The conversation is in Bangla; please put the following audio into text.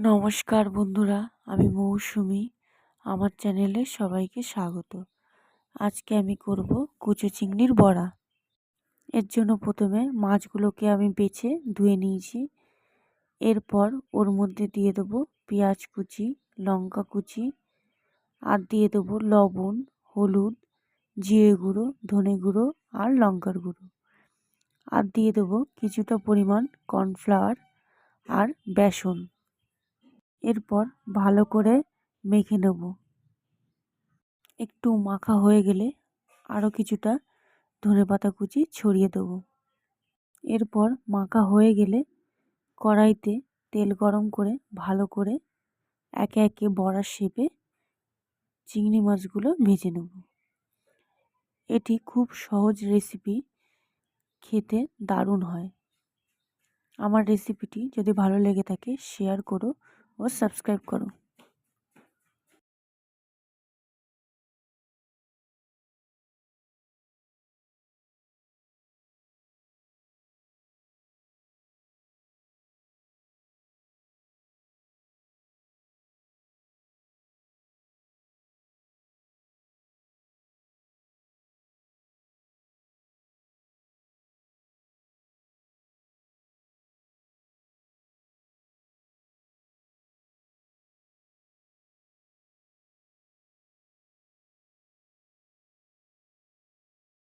নমস্কার বন্ধুরা, আমি মৌসুমি, আমার চ্যানেলে সবাইকে স্বাগত। আজকে আমি করব কুচো চিংড়ির বড়া। এর জন্য প্রথমে মাছগুলোকে আমি বেছে ধুয়ে নিয়েছি। এরপর ওর মধ্যে দিয়ে দেবো পেঁয়াজ কুচি, লঙ্কা কুচি আর দিয়ে দেবো লবণ, হলুদ, জিরে গুঁড়ো, ধনে গুঁড়ো আর লঙ্কার গুঁড়ো। আর দিয়ে দেবো কিছুটা পরিমাণ কর্নফ্লাওয়ার আর বেসন। এরপর ভালো করে মেখে নেব। একটু মাখা হয়ে গেলে আরও কিছুটা ধনে পাতা কুচি ছড়িয়ে দেবো। এরপর মাখা হয়ে গেলে কড়াইতে তেল গরম করে ভালো করে একে একে বড়ার শেপে চিংড়ি মাছগুলো ভেজে নেব। এটি খুব সহজ রেসিপি, খেতে দারুণ হয়। আমার রেসিপিটি যদি ভালো লেগে থাকে, শেয়ার করো। ও সাবস্ক্রাইব করো।